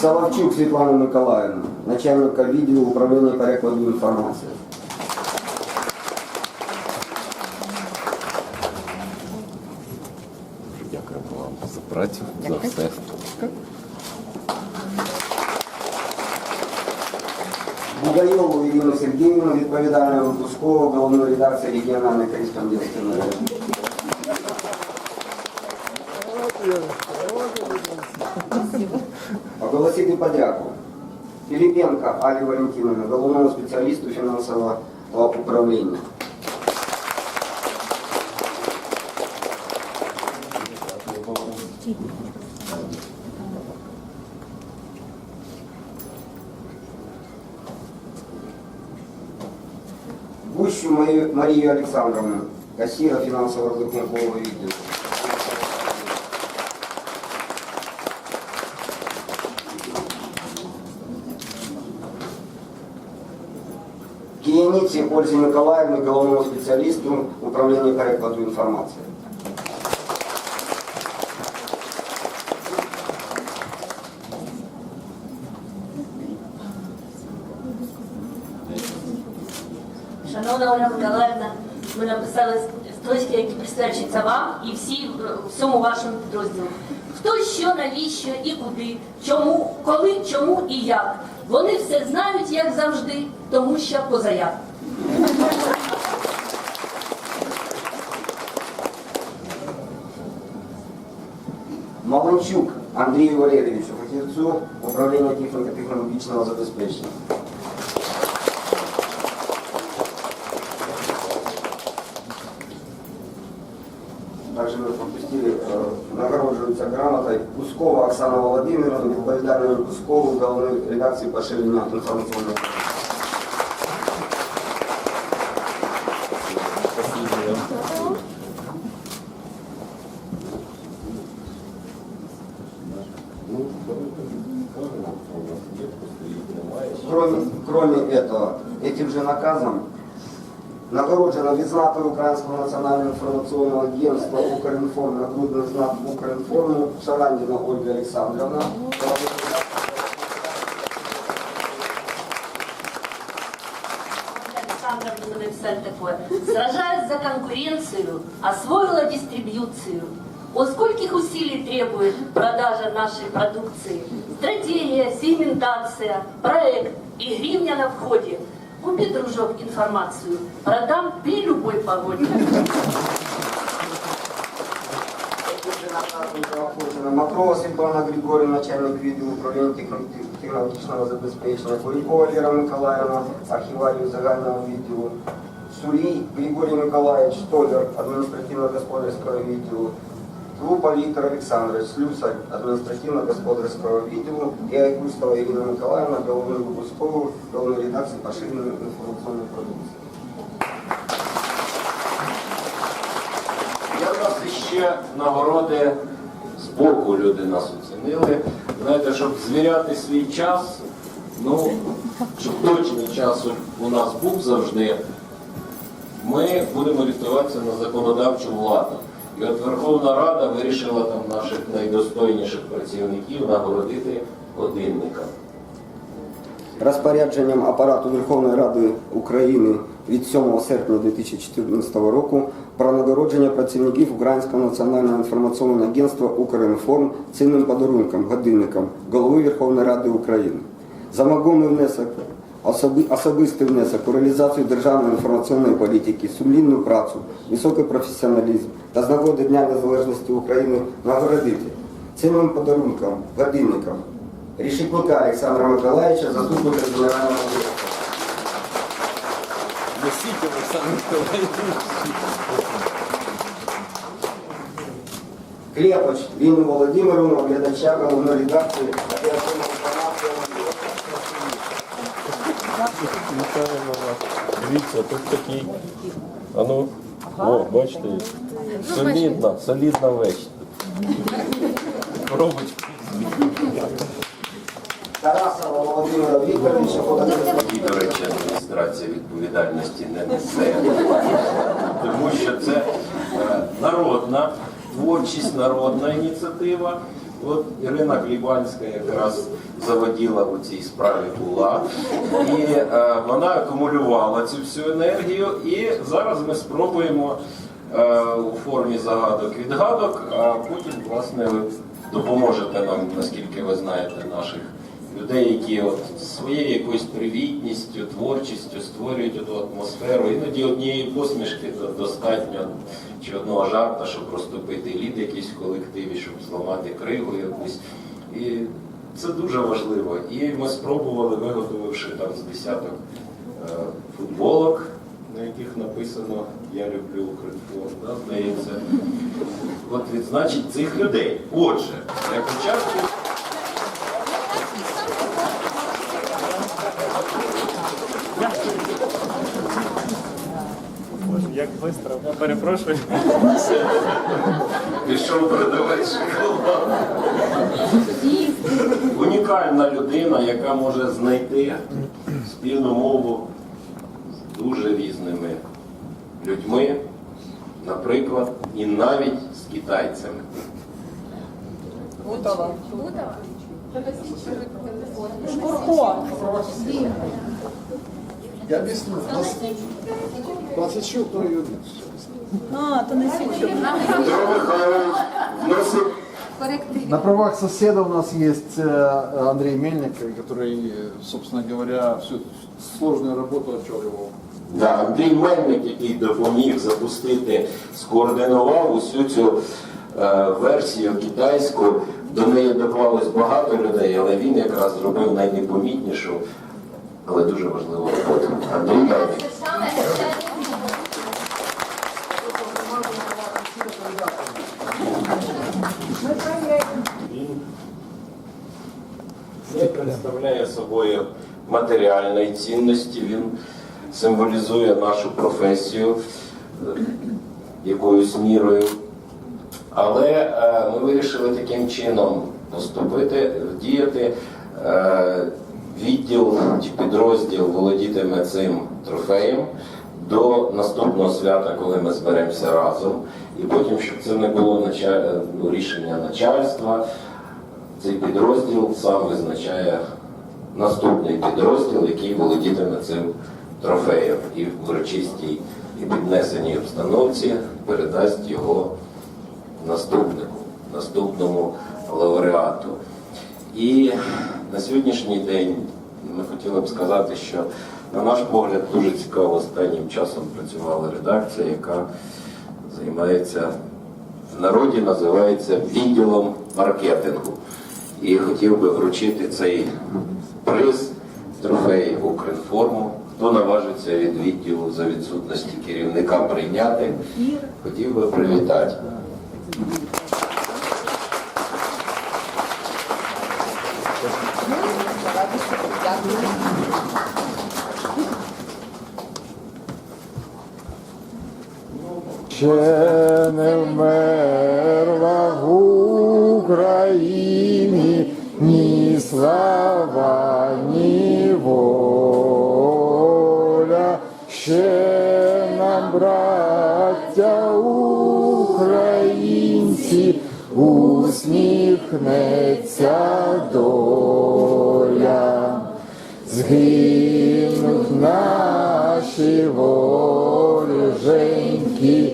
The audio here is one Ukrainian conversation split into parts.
Соловчук Світлана Миколаївна, начальника відділу управління перекладу інформації. Дякуємо вам за працю, за все. Бугайову Ірину Сергіївну, відповідальну випускову головну редакцію регіональної кореспондентської мережі. Оголосити подяку Філіпенко Алі Валентиновні, головному спеціалісту фінансового управління. Гущу Марію, Марію Олександровну, касіра фінансово-розрахункового відділу. Кияниці Ользі Миколаївні, головному спеціалісту управління перекладу інформації. Шановна Ольга Миколаївна, ми написали строчки, які присвячуються вам і всі, всьому вашому підрозділу. Хто що, навіщо і куди, чому, коли, чому і як. Вони все знають, як завжди, тому що позаяк. Маланчук Андрію Валерійовичу, фахівцю управління техніко-технологічного забезпечення. Также мы пропустили, э, нагороджується грамотой Кускова Оксана Володимировна, відповідальною Кускову головної редакції поширення інформаційного. же наказом нагороджено відзнакою Українського національного інформаційного агентства «Укрінформ» нагрудний знак «Укрінформу» Шарандіна Ольга Олександровна. Александра буду написать такое. Сражаясь за конкуренцию, освоила дистрибьюцию. О скольких усилий требует продажа нашей продукции? Стратегия, сегментация, проект и гривня на входе. Купи, дружок, информацию. Продам при любой погоде. Макрова Світлана Григорівна, начальник відділу управління техно- технологічного забезпечення, Кулікова Віра Миколаївна, архіварію загального відділу, Сулій Григорій Миколаївич, Толяр, адміністративно-господарського відділу, Крупа Віктор Олександрович, Слюсар, адміністративно-господарського відділу і Айкустова Ірина Миколаївна, головний випусковий, головної редакції поширення інформаційної продукції. В нас ще нагороди з боку люди нас оцінили. Знаєте, щоб звіряти свій час, ну, щоб точний час у нас був завжди, ми будемо орієнтуватися на законодавчу владу. І от Верховна Рада вирішила там наших найдостойніших працівників нагородити годинниками. Розпорядженням апарату Верховної Ради України від 7 серпня 2014 року про нагородження працівників Українського національного інформаційного агентства «Укрінформ» цінним подарунком, годинником голови Верховної Ради України. За вагомий внесок, особи- особистий внесок у реалізацію державної інформаційної політики, сумлінну працю, високий професіоналізм та з нагоди Дня Незалежності України нагородити цінним подарунком, годинником Решетника Александра Миколаевича, заступника генерального директора. Носіть Олександр Миколаївич. Клепач Ліну Володимировну, оглядача головної редакції Дивіться, тут такий. А ну, о, бачите, солідна, солідна вещь. Коробочка. Тарасова Володимира Вікторовича. І, до речі, адміністрація відповідальності не несе. Тому що це е, народна творчість, народна ініціатива. От Ірина Глібанська якраз заводіла у цій справі була. І е, вона акумулювала цю всю енергію. І зараз ми спробуємо е, у формі загадок відгадок, а потім, власне, ви допоможете нам, наскільки ви знаєте, наших людей, які от своєю якоюсь привітністю, творчістю створюють ту атмосферу. Іноді однієї посмішки достатньо чи одного жарта, щоб розтопити лід якийсь в колективі, щоб зламати кригу якусь. І це дуже важливо. І ми спробували, виготовивши там з десяток е, футболок, на яких написано Я люблю да, здається. От відзначить цих людей. Отже, для початку. Як швидко. Я перепрошую. Пішов продавець шоколаду. Унікальна людина, яка може знайти спільну мову з дуже різними людьми, наприклад, і навіть з китайцями. Я объясню. Нас, нас еще кто ее А, то не свідчив. Петро Михайлович вносить На правах соседа у нас есть э, Андрей Мельник, который, э, собственно говоря, всю сложную работу очаливал. Да, Андрій Мельник, який допоміг запустити, скоординував усю цю е, версію китайську. До неї доклалось багато людей, але він якраз зробив найнепомітнішу, але дуже важливу роботу. Андрій Мельник. Він представляє собою матеріальної цінності, він символізує нашу професію е, якоюсь мірою. Але е, ми вирішили таким чином поступити, діяти. Е, відділ чи підрозділ володітиме цим трофеєм до наступного свята, коли ми зберемося разом. І потім, щоб це не було нача- ну, рішення начальства, цей підрозділ сам визначає наступний підрозділ, який володітиме цим трофеєм і в урочистій і піднесеній обстановці передасть його наступнику, наступному лауреату. І на сьогоднішній день ми хотіли б сказати, що на наш погляд дуже цікаво останнім часом працювала редакція, яка займається в народі називається відділом маркетингу. І хотів би вручити цей приз, трофей Укрінформу. Хто наважиться від відділу за відсутності керівника прийняти, хотів би привітати. Ще не вмерла в Україні ні слава, ні воля. Ще нам, браття українці, усміхнеться доля. Згинуть наші вороженьки,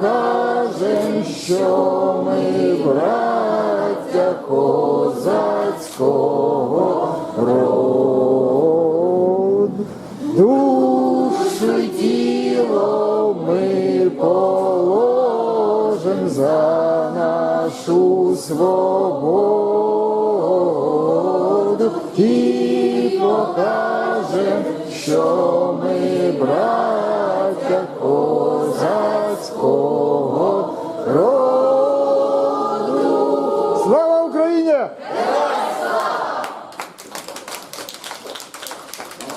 покажем, що ми браття козацького роду. Душу тіло ми положим за нашу свободу і покажем, що ми браття